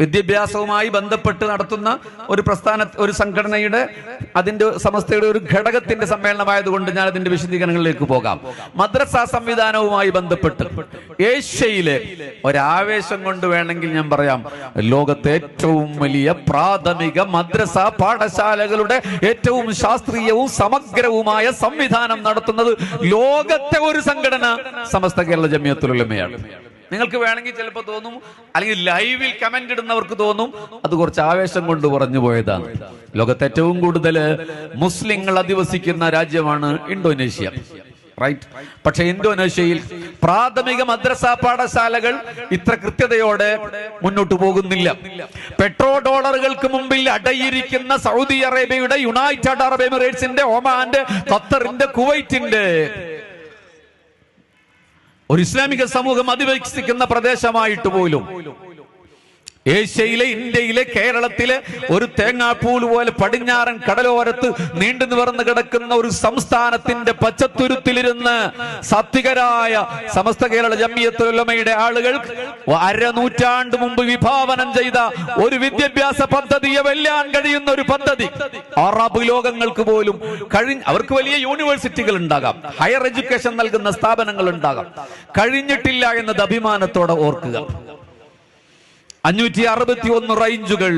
വിദ്യാഭ്യാസവുമായി ബന്ധപ്പെട്ട് നടത്തുന്ന ഒരു പ്രസ്ഥാന ഒരു സംഘടനയുടെ അതിന്റെ സമസ്തയുടെ ഒരു ഘടകത്തിന്റെ സമ്മേളനമായതുകൊണ്ട് ഞാൻ അതിന്റെ വിശദീകരണങ്ങളിലേക്ക് പോകാം. മദ്രസ സംവിധാനവുമായി ബന്ധപ്പെട്ട് ഏഷ്യയിലെ ഒരാവേശം കൊണ്ട് വേണമെങ്കിൽ ഞാൻ പറയാം ലോകത്തെ ഏറ്റവും വലിയ പ്രാഥമിക മദ്രസ പാഠശാലകളുടെ ഏറ്റവും ശാസ്ത്രീയവും സമഗ്രവുമായ സംവിധാനം നടത്തുന്നത് ലോകത്തെ ഒരു സംഘടന സമസ്ത കേരള ജമിയത്തുലമയാണ് നിങ്ങൾക്ക് വേണമെങ്കിൽ ചിലപ്പോൾ തോന്നും അല്ലെങ്കിൽ ലൈവിൽ കമന്റ് ഇടുന്നവർക്ക് തോന്നും അത് കുറച്ച് ആവേശം കൊണ്ട് പറഞ്ഞു പോയതാണ്. ലോകത്തെ ഏറ്റവും കൂടുതൽ മുസ്ലിങ്ങൾ അധിവസിക്കുന്ന രാജ്യമാണ് ഇന്തോനേഷ്യ. റൈറ്റ് പക്ഷെ ഇന്തോനേഷ്യയിൽ പ്രാഥമിക മദ്രസ പാഠശാലകൾ ഇത്ര കൃത്യതയോടെ മുന്നോട്ട് പോകുന്നില്ല. പെട്രോ ഡോളറുകൾക്ക് മുമ്പിൽ അടയിരിക്കുന്ന സൗദി അറേബ്യയുടെ യുണൈറ്റഡ് അറബ് എമിറേറ്റ്സിന്റെ ഒമാന്റെ ഖത്തറിന്റെ കുവൈറ്റിന്റെ ഒരു ഇസ്ലാമിക സമൂഹം അധിവസിക്കുന്ന പ്രദേശമായിട്ട് പോലും ഏഷ്യയിലെ ഇന്ത്യയിലെ കേരളത്തിലെ ഒരു തേങ്ങാപ്പൂൽ പോലെ പടിഞ്ഞാറൻ കടലോരത്ത് നീണ്ടു നിവർന്ന് കിടക്കുന്ന ഒരു സംസ്ഥാനത്തിന്റെ പച്ചത്തുരുത്തിലിരുന്ന് സാത്വികരായ സമസ്ത കേരള ജമ്മിയത്തുലമയുടെ ആളുകൾ അരനൂറ്റാണ്ട് മുമ്പ് വിഭാവനം ചെയ്ത ഒരു വിദ്യാഭ്യാസ പദ്ധതിയെ വെല്ലാൻ കഴിയുന്ന ഒരു പദ്ധതി. അറബ് ലോകങ്ങൾക്ക് പോലും കഴിഞ്ഞ അവർക്ക് വലിയ യൂണിവേഴ്സിറ്റികൾ ഉണ്ടാകാം. ഹയർ എഡ്യൂക്കേഷൻ നൽകുന്ന സ്ഥാപനങ്ങൾ ഉണ്ടാകാം. കഴിഞ്ഞിട്ടില്ല എന്നത് അഭിമാനത്തോടെ ഓർക്കുക. അഞ്ഞൂറ്റി അറുപത്തി ഒന്ന് റേഞ്ചുകൾ.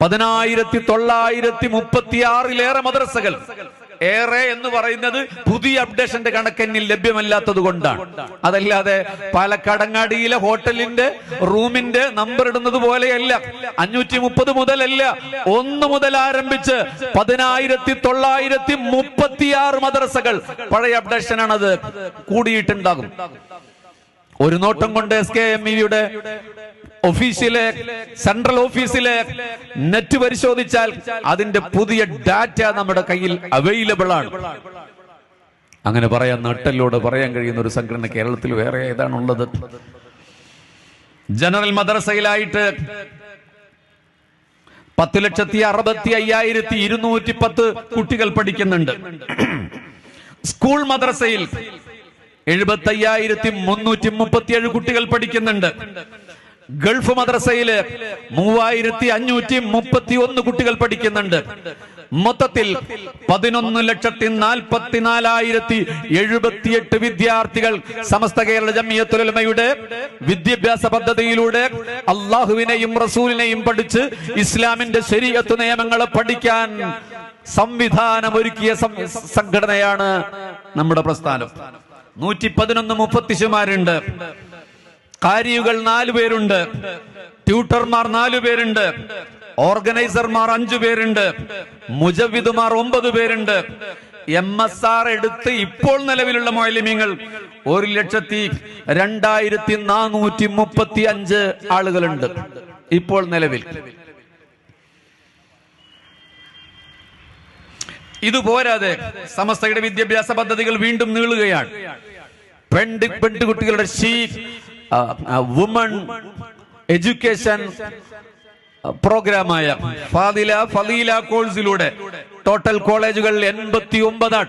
പതിനായിരത്തി തൊള്ളായിരത്തി മുപ്പത്തി ആറിലേറെ മദ്രസകൾ. ഏറെ എന്ന് പറയുന്നത് പുതിയ അപ്ഡേഷന്റെ കണക്കെന്നിൽ ലഭ്യമല്ലാത്തത് കൊണ്ടാണ് അതല്ലാതെ പാലക്കാടങ്ങാടിയിലെ ഹോട്ടലിന്റെ റൂമിന്റെ നമ്പർ ഇടുന്നത് പോലെയല്ല. അഞ്ഞൂറ്റി മുപ്പത് മുതലല്ല. ഒന്ന് മുതൽ ആരംഭിച്ച് പതിനായിരത്തി തൊള്ളായിരത്തി മുപ്പത്തിയാറ് മദ്രസകൾ. പഴയ അപ്ഡേഷനാണത്. കൂടിയിട്ടുണ്ടാകും. ഒരു നോട്ടം കൊണ്ട് എസ് കെ എം ഇയുടെ ഓഫീസിലെ സെൻട്രൽ ഓഫീസിലെ നെറ്റ് പരിശോധിച്ചാൽ അതിന്റെ പുതിയ ഡാറ്റ നമ്മുടെ കയ്യിൽ അവൈലബിൾ ആണ്. അങ്ങനെ പറയാൻ നട്ടലിലൂടെ പറയാൻ കഴിയുന്ന ഒരു സംഘടന കേരളത്തിൽ വേറെ ഏതാണുള്ളത്? ജനറൽ മദ്രസയിലായിട്ട് പത്ത് ലക്ഷത്തി അറുപത്തി അയ്യായിരത്തി ഇരുന്നൂറ്റി പത്ത് കുട്ടികൾ പഠിക്കുന്നുണ്ട്. സ്കൂൾ മദ്രസയിൽ എഴുപത്തി അയ്യായിരത്തി മുന്നൂറ്റി മുപ്പത്തിയേഴ് കുട്ടികൾ പഠിക്കുന്നുണ്ട്. ഗൾഫ് മദ്രസയിൽ മൂവായിരത്തി അഞ്ഞൂറ്റി മുപ്പത്തി ഒന്ന് കുട്ടികൾ പഠിക്കുന്നുണ്ട്. മൊത്തത്തിൽ പതിനൊന്ന് ലക്ഷത്തി നാൽപ്പത്തിനാലായിരത്തി എഴുപത്തിയെട്ട് വിദ്യാർത്ഥികൾ സമസ്ത കേരള ജമിയത്തുലമയുടെ വിദ്യാഭ്യാസ പദ്ധതിയിലൂടെ അള്ളാഹുവിനെയും റസൂലിനെയും പഠിച്ച് ഇസ്ലാമിന്റെ ശരീരത്ത് നിയമങ്ങളെ പഠിക്കാൻ സംവിധാനമൊരുക്കിയ സംഘടനയാണ് നമ്മുടെ പ്രസ്ഥാനം. നൂറ്റി പതിനൊന്ന് മുപ്പത്തിശുമാരുണ്ട്. കാരിയുകൾ നാലു പേരുണ്ട്. ട്യൂട്ടർമാർ നാലു പേരുണ്ട്. ഓർഗനൈസർമാർ അഞ്ചു പേരുണ്ട്. മുജവിദുമാർ ഒമ്പത് പേരുണ്ട്. എം എസ് ആർ എടുത്ത് ഇപ്പോൾ നിലവിലുള്ള മൊയലിമ്യങ്ങൾ ഒരു ലക്ഷത്തി രണ്ടായിരത്തി നാനൂറ്റി മുപ്പത്തി അഞ്ച് ആളുകളുണ്ട്. ഇപ്പോൾ നിലവിൽ. ഇത് പോരാതെ സമസ്തയുടെ വിദ്യാഭ്യാസ പദ്ധതികൾ വീണ്ടും നീളുകയാണ്. പെണ്ട് പെൺകുട്ടികളുടെ ഷീ വുമൺ എഡ്യൂക്കേഷൻ പ്രോഗ്രാമായ ഫാദില ഫലീല കോഴ്സിലൂടെ ടോട്ടൽ കോളേജുകൾ എൺപത്തി ഒമ്പതാണ്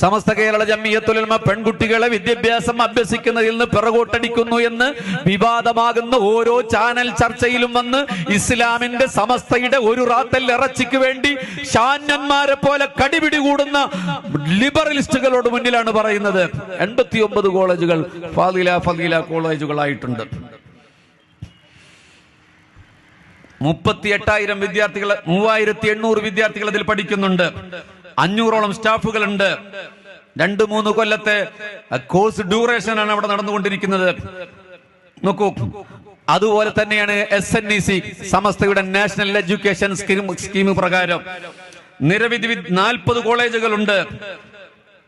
സമസ്ത കേരള ജമ്മിയത്തുലമ പെൺകുട്ടികളെ വിദ്യാഭ്യാസം അഭ്യസിക്കുന്നതിൽ നിന്ന് പിറകോട്ടടിക്കുന്നു എന്ന് വിവാദമാകുന്ന ഓരോ ചാനൽ ചർച്ചയിലും വന്ന് ഇസ്ലാമിന്റെ സമസ്തയുടെ ഒരു റാത്തൽ ഇറച്ചിക്ക് വേണ്ടി ഷാന്യന്മാരെ പോലെ കടിപിടി കൂടുന്ന ലിബറലിസ്റ്റുകളോട് മുന്നിലാണ് പറയുന്നത്. എൺപത്തി ഒമ്പത് കോളേജുകൾ ഫാദില ഫലീല കോളേജുകളായിട്ടുണ്ട്. മുപ്പത്തി എട്ടായിരം വിദ്യാർത്ഥികൾ മൂവായിരത്തി എണ്ണൂറ് വിദ്യാർത്ഥികൾ അതിൽ പഠിക്കുന്നുണ്ട്. അഞ്ഞൂറോളം സ്റ്റാഫുകളുണ്ട്. രണ്ട് മൂന്ന് കൊല്ലത്തെ കോഴ്സ് ഡ്യൂറേഷൻ ആണ് അവിടെ നടന്നുകൊണ്ടിരിക്കുന്നത്. നോക്കൂ അതുപോലെ തന്നെയാണ് എസ് എൻ ഇ സി സമസ്തയുടെ നാഷണൽ എഡ്യൂക്കേഷൻ സ്കീം സ്കീം പ്രകാരം. നിരവധി നാൽപ്പത് കോളേജുകളുണ്ട്.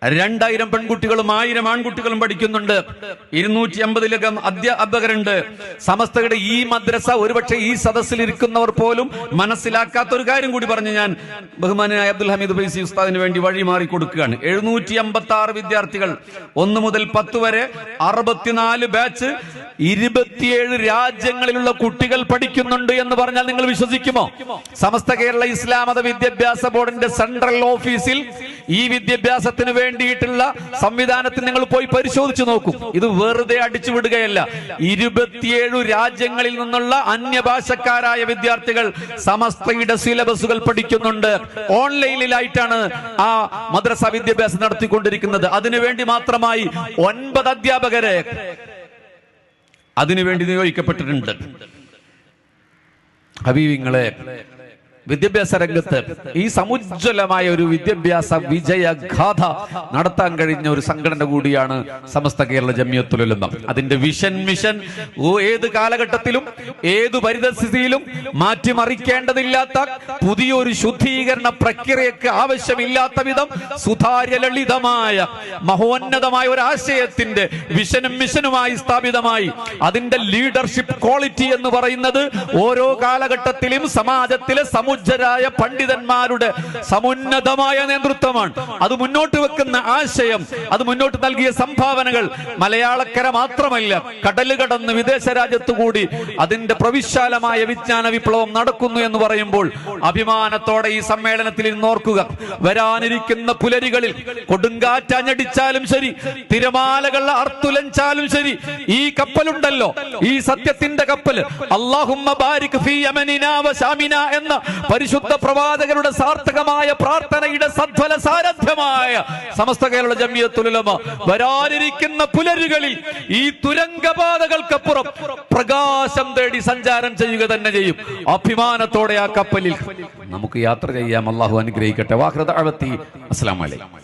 രണ്ടായിരം പെൺകുട്ടികളും ആയിരം ആൺകുട്ടികളും പഠിക്കുന്നുണ്ട്. ഇരുന്നൂറ്റി അമ്പതിലകം അധ്യാപകരുണ്ട്. സമസ്തയുടെ ഈ മദ്രസ ഒരുപക്ഷെ ഈ സദസ്സിൽ ഇരിക്കുന്നവർ പോലും മനസ്സിലാക്കാത്ത ഒരു കാര്യം കൂടി പറഞ്ഞു ഞാൻ ബഹുമാനായ അബ്ദുൽ ഹമീദ് ഫൈസി ഉസ്താദിന് വേണ്ടി വഴി മാറി കൊടുക്കുകയാണ്. എഴുന്നൂറ്റി അമ്പത്തി ആറ് വിദ്യാർത്ഥികൾ ഒന്ന് മുതൽ പത്ത് വരെ അറുപത്തിനാല് ബാച്ച് ഇരുപത്തിയേഴ് രാജ്യങ്ങളിലുള്ള കുട്ടികൾ പഠിക്കുന്നുണ്ട് എന്ന് പറഞ്ഞാൽ നിങ്ങൾ വിശ്വസിക്കുമോ? സമസ്ത കേരള ഇസ്ലാം മത വിദ്യാഭ്യാസ ബോർഡിന്റെ സെൻട്രൽ ഓഫീസിൽ ഈ വിദ്യാഭ്യാസത്തിന് വേണ്ടിയിട്ടുള്ള സംവിധാനത്തിൽ നിങ്ങൾ പോയി പരിശോധിച്ചു നോക്കും. ഇത് വെറുതെ അടിച്ചു വിടുകയല്ല. ഇരുപത്തിയേഴ് രാജ്യങ്ങളിൽ നിന്നുള്ള അന്യഭാഷക്കാരായ വിദ്യാർത്ഥികൾ സമസ്തയുടെ സിലബസുകൾ പഠിക്കുന്നുണ്ട്. ഓൺലൈനിലായിട്ടാണ് ആ മദ്രസ വിദ്യാഭ്യാസം നടത്തിക്കൊണ്ടിരിക്കുന്നത്. അതിനുവേണ്ടി മാത്രമായി ഒൻപത് അധ്യാപകരെ അതിനുവേണ്ടി നിയോഗിക്കപ്പെട്ടിട്ടുണ്ട്. ഹബീബിങ്ങളെ വിദ്യാഭ്യാസ രംഗത്ത് ഈ സമുജ്വലമായ ഒരു വിദ്യാഭ്യാസ വിജയഗാഥ നടത്താൻ കഴിഞ്ഞ ഒരു സംഘടന കൂടിയാണ് സമസ്ത കേരള ജമ്യത്തുലം അതിന്റെ വിഷൻ മിഷൻ ഏത് കാലഘട്ടത്തിലും ഏത് പരിതസ്ഥിതിയിലും മാറ്റിമറിക്കേണ്ടതില്ലാത്ത പുതിയൊരു ശുദ്ധീകരണ പ്രക്രിയക്ക് ആവശ്യമില്ലാത്ത വിധം സുതാര്യ ലളിതമായ മഹോന്നതമായ ഒരു ആശയത്തിന്റെ വിഷനും മിഷനുമായി സ്ഥാപിതമായി അതിന്റെ ലീഡർഷിപ്പ് ക്വാളിറ്റി എന്ന് പറയുന്നത് ഓരോ കാലഘട്ടത്തിലും സമാജത്തിലെ സമുജ്ജരായ പണ്ഡിതന്മാരുടെ സമുന്നതമായ നേതൃത്വമാണ്. അത് മുന്നോട്ട് വെക്കുന്ന ആശയം അത് മുന്നോട്ട് നൽകിയ സംഭാവനകൾ മലയാളക്കര മാത്രമല്ല കടൽ കടന്ന് വിദേശ രാജ്യത്തു കൂടി അതിന്റെ പ്രവിശാലമായ വിജ്ഞാന വിപ്ലവം നടക്കുന്നു എന്ന് പറയുമ്പോൾ അഭിമാനത്തോടെ ഈ സമ്മേളനത്തിൽ ഇന്നോർക്കുക വരാനിരിക്കുന്ന പുലരികളിൽ കൊടുങ്കാറ്റ് അഞ്ഞടിച്ചാലും ശരി തിരമാലകൾ അർത്തുലഞ്ചാലും ശരി ഈ കപ്പലുണ്ടല്ലോ ഈ സത്യത്തിന്റെ കപ്പൽ അള്ളാഹുമ്മ ബാരിക് ഫീ യമനിനാ വ എന്ന പരിശുദ്ധ പ്രവാചകരുടെ സാർത്ഥകമായ പ്രാർത്ഥനയുടെ സദ്ഫല സാരഥ്യമായ സമസ്ത കേരള ജമിയത്തുലമ വരാനിരിക്കുന്ന പുലരുകളിൽ ഈ തുരങ്കപാതകൾക്കപ്പുറം പ്രകാശം തേടി സഞ്ചാരം ചെയ്യുക തന്നെ ചെയ്യും. അഭിമാനത്തോടെ ആ കപ്പലിൽ നമുക്ക് യാത്ര ചെയ്യാം. അള്ളാഹു അനുഗ്രഹിക്കട്ടെ. വാഹൃത അസ്സലാമു അലൈക്കും.